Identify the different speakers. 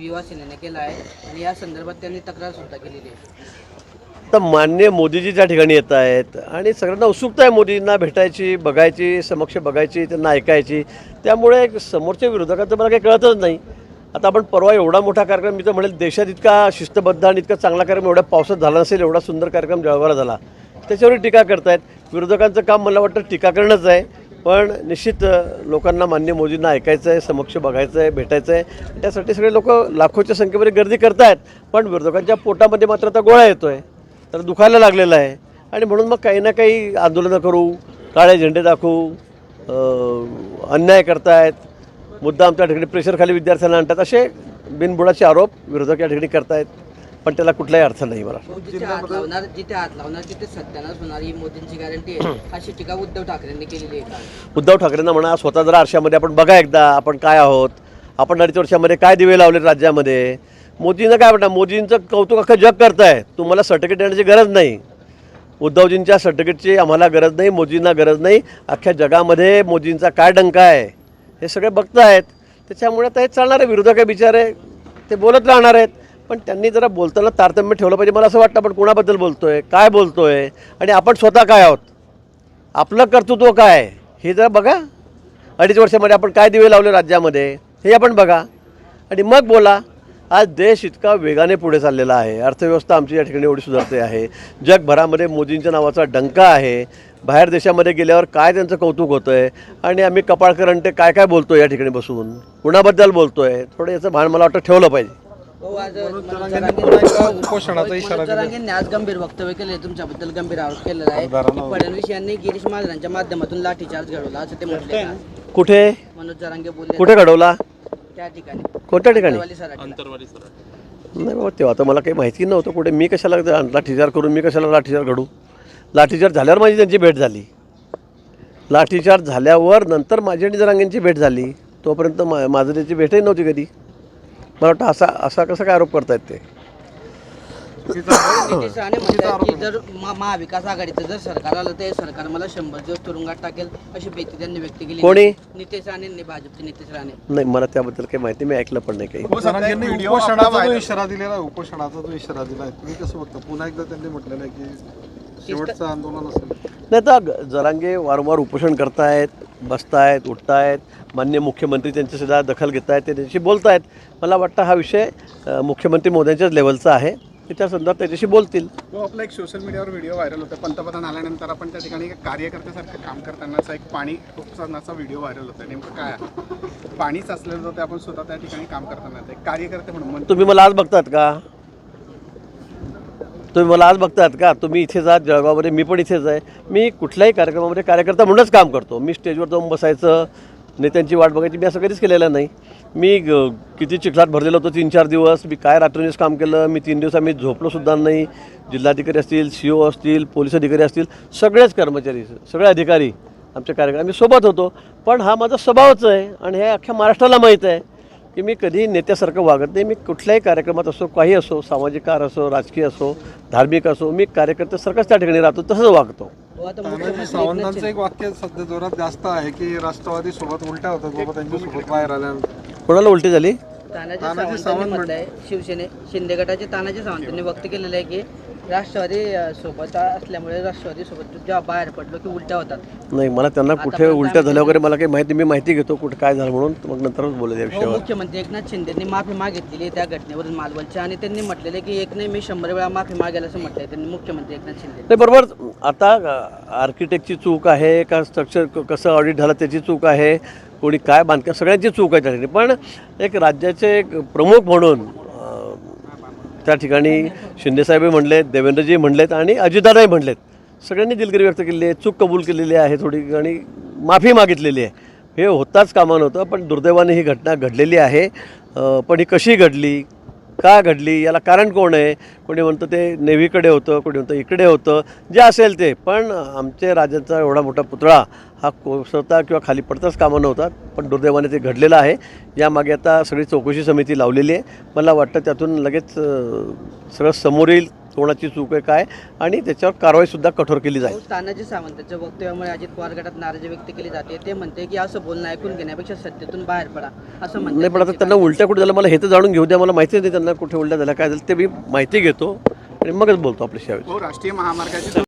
Speaker 1: युवा सेनेने केला आहे आणि या संदर्भात त्यांनी तक्रार सुद्धा केलेली आहे.
Speaker 2: तर मान्य मोदीजी त्या ठिकाणी येत आहेत आणि सगळ्यांना उत्सुकता आहे मोदींना भेटायची बघायची समक्ष बघायची त्यांना ऐकायची त्यामुळे समोरच्या विरोधकांचं मला काही कळतच नाही. आता आपण परवा एवढा मोठा कार्यक्रम मी तर म्हणेल देशात इतका शिस्तबद्ध आणि इतका चांगला कार्यक्रम एवढ्या पावसात झाला नसेल एवढा सुंदर कार्यक्रम जळगावला झाला त्याच्यावर टीका करतायत. विरोधकांचं काम मला वाटतं टीका करणंच आहे. पण निश्चित लोकांना मान्य मोदींना ऐकायचं आहे समक्ष बघायचं आहे भेटायचं आहे त्यासाठी सगळे लोक लाखोच्या संख्येमध्ये गर्दी करतायत पण विरोधकांच्या पोटामध्ये मात्र आता गोळा येतो आहे तर दुखायला लागलेलं आहे. आणि म्हणून मग काही ना काही आंदोलनं करू काळे झेंडे दाखवू अन्याय करतायत मुद्दा आमच्या ठिकाणी प्रेशरखाली विद्यार्थ्यांना आणतात असे बिनबुडाचे आरोप विरोधक या ठिकाणी करतायत. पण त्याला कुठलाही अर्थ नाही मला
Speaker 1: जिथे हात लावणार जिथे हात लावणार तिथे सत्यानाश होणार ही मोदींची गॅरंटी आहे. अशी टीका उद्धव ठाकरेंनी केलेली आहे का?
Speaker 2: उद्धव ठाकरेंना म्हणा स्वतः जरा आरशामध्ये आपण बघा एकदा आपण काय आहोत? आपण अडीच वर्षामध्ये काय दिवे लावले राज्यामध्ये? मोदींचं काय म्हणता मोदींचं कौतुक अख्खं जग करताय. तुम्हाला सर्टिफिकेट देण्याची गरज नाही. उद्धवजींच्या सर्टिफिकेटची आम्हाला गरज नाही मोदींना गरज नाही. अख्ख्या जगामध्ये मोदींचा काय डंका आहे? हे सगळे बघतायत. त्याच्यामुळे आता हे चालणार आहे. विरोधक आहे बिचारे ते बोलत राहणार आहेत. पण त्यांनी जरा बोलताना तारतम्य ठेवलं पाहिजे. मला असं वाटतं आपण कोणाबद्दल आहे काय बोलतो आहे आणि आपण स्वतः काय आहोत? आपलं कर्तृत्व काय? हे जरा बघा. अडीच वर्षामध्ये आपण काय दिवे लावले राज्यामध्ये हे आपण बघा. आणि मग बोला आज देश इतका वेगाने पुढे चाललेला आहे. अर्थव्यवस्था आमची या ठिकाणी एवढी सुधारते आहे. जगभरामध्ये मोदींच्या नावाचा डंका आहे. बाहेर देशामध्ये गेल्यावर काय त्यांचं कौतुक होतं आहे आणि आम्ही कपाळकरंटे काय काय बोलतो या ठिकाणी बसून? कुणाबद्दल बोलतो आहे थोडं याचं भान मला वाटतं ठेवलं पाहिजे.
Speaker 1: हो
Speaker 3: उपोषणाचा इशारा
Speaker 1: मनोज
Speaker 3: दिला.
Speaker 1: आज गंभीर वक्तव्य केले तुमच्याबद्दल गंभीर आरोप केलेला आहे. की फडणवीस यांनी गिरीश महाजनांच्या माध्यमातून लाठीचार्ज घडवला असं ते म्हटले का?
Speaker 2: कुठे?
Speaker 1: मनोज जरांगे बोलले.
Speaker 2: कुठे घडवला?
Speaker 1: त्या ठिकाणी.
Speaker 2: कोणत्या ठिकाणी?
Speaker 1: सराटीला.
Speaker 2: नाही बाबा तेव्हा तर मला काही माहिती नव्हतं कुठे. मी कशाला लाठीचार करून मी कशाला लाठीचार घडू? लाठीचार झाल्यावर माझी त्यांची भेट झाली. लाठीचार झाल्यावर नंतर माझी आणि जरांगेंची भेट झाली. तोपर्यंत मा माझं त्याची भेटही नव्हती कधी. मला वाटतं असा असा कसा काय आरोप करतायत ते?
Speaker 1: नितीश राणे म्हणतात की जर महा- महाविकास आघाडीचं जर सरकार आलं तर हे सरकार मला शंभर दिवस तुरुंगात टाकेल अशी भीती त्यांनी व्यक्त केली.
Speaker 2: कोणी?
Speaker 1: नितेश राणेंनी भाजपचे नितेश राणे.
Speaker 2: नाही मला त्याबद्दल काही माहिती मी ऐकलं पण नाही काही.
Speaker 3: जरांगेंनी उपोषणाचा जो इशारा दिलेला आहे उपोषणाचा जो इशारा दिला आहे तुम्ही कसं बघता? पुन्हा एकदा त्यांनी म्हटलेलं आहे की शेवटचं आंदोलन असेल.
Speaker 2: नाही तर ग- जरांगे वारंवार उपोषण करतायत. बसतायत उठतायत. मान्य मुख्यमंत्री त्यांची सुद्धा दखल घेत आहेत ते त्यांच्याशी बोलत आहेत मला वाटतं हा विषय मुख्यमंत्री मोदयांच्याच लेवलचा आहे. त्याच्या संदर्भात त्याच्याशी बोलतील.
Speaker 4: तो आपला एक सोशल मीडियावर व्हिडिओ व्हायरल होता पंतप्रधान आल्यानंतर आपण त्या ठिकाणी एक कार्यकर्त्यासारखं काम करतानाचा एक पाणी उपसानाचा व्हिडिओ व्हायरल होता नेमकं काय? पाणी साचलेलं होतं आपण स्वतः त्या ठिकाणी काम करताना एक कार्यकर्ते म्हणून
Speaker 2: तुम्ही मला आज बघतात का? तुम्ही मला आज बघतात का? तुम्ही इथे जात जळगावमध्ये मी पण इथेच आहे. मी कुठल्याही कार्यक्रमामध्ये कार्यकर्ता म्हणूनच काम करतो. मी स्टेजवर जाऊन बसायचं नेत्यांची वाट बघायची मी असं कधीच केलेलं नाही. मी ग- किती चिखलात भरलेलो होतो तीन चार दिवस. मी काय रात्रीनेच काम केलं मी तीन दिवस आम्ही झोपलोसुद्धा नाही. जिल्हाधिकारी असतील सी ओ असतील पोलीस अधिकारी असतील सगळेच कर्मचारी सगळे अधिकारी आमच्या कार्यक्रम आम्ही सोबत होतो. पण हा माझा स्वभावच आहे आणि हे अख्ख्या महाराष्ट्राला माहीत आहे. की मी कधी नेत्यासारखं वागत नाही. मी कुठल्याही कार्यक्रमात असो काही असो सामाजिक कार्य असो राजकीय असो धार्मिक असो मी कार्यकर्त्यासारखंच त्या ठिकाणी राहतो तसंच वागतो.
Speaker 1: हो
Speaker 3: तानाजी सावंतांचं एक वाक्य सध्या जोरात जास्त आहे की राष्ट्रवादी सोबत उलट्या होतात बाबा त्यांच्यासोबत बाहेर आल्यानंतर.
Speaker 2: कोणाला उलटी झाली?
Speaker 1: तानाजी
Speaker 3: सावंत
Speaker 1: म्हटलंय शिवसेने शिंदे गटाचे तानाजी सावंतांनी व्यक्त केलेलं आहे की राष्ट्रवादी सोबत असल्यामुळे राष्ट्रवादी सोबत जेव्हा बाहेर पडलो की उलट्या होतात.
Speaker 2: नाही मला त्यांना कुठे उलट्या झाल्या वगैरे मला काही माहिती मी माहिती घेतो कुठे काय झालं म्हणून मग नंतरच बोलेल या
Speaker 1: हो
Speaker 2: विषयावर.
Speaker 1: मुख्यमंत्री एकनाथ शिंदेनी माफी मागितलेली आहे त्या घटनेवरून मालवणच्या आणि त्यांनी म्हटलेलं आहे की एक नाही मी शंभर वेळा माफी मागेल असं म्हटलंय त्यांनी मुख्यमंत्री एकनाथ शिंदे.
Speaker 2: नाही बरोबर आता आर्किटेक्टची चूक आहे का स्ट्रक्चर कसं ऑडिट झालं त्याची चूक आहे? कोणी काय बांधकाम सगळ्यांची चूक आहे त्या ठिकाणी. पण एक राज्याचे एक प्रमुख म्हणून त्या ठिकाणी शिंदेसाहेबही म्हणलेत देवेंद्रजी म्हणलेत आणि अजितदादाही म्हणलेत. सगळ्यांनी दिलगिरी व्यक्त केलेली आहे चूक कबूल केलेली आहे थोडी आणि माफी मागितलेली आहे. हे होताच कामा नव्हतं पण दुर्दैवाने ही घटना घडलेली आहे. पण ही कशी घडली का घडली? याला कारण कोण आहे? कोणी म्हणतं ते नेव्हीकडे होतं कोणी म्हणतं इकडे होतं. जे असेल ते. पण आमचे राजाचा एवढा मोठा पुतळा हा कोसळता किंवा खाली पडताच कामं नव्हता पण दुर्दैवाने ते घडलेलं आहे. यामागे आता सगळी चौकशी समिती लावलेली आहे. मला वाटतं त्यातून लगेच सगळं समोर येईल. कोणाची चूक आहे काय? आणि त्याच्यावर कारवाईसुद्धा कठोर केली जाईल.
Speaker 1: तानाजी सावंतांच्या वक्तव्यामुळे अजित पवार गटात नाराजी व्यक्त केली जाते ते म्हणते की असं बोलणं ऐकून घेण्यापेक्षा सत्तेतून बाहेर पडा असं
Speaker 2: नाही पण आता त्यांना उलट्या कुठे झालं मला हे तर जाणून घेऊ द्या मला माहिती नाही त्यांना कुठे उलट्या झाल्या काय झालं ते मी माहिती घेतो आणि मगच बोलतो आपल्याशी
Speaker 4: हो राष्ट्रीय महामार्गाची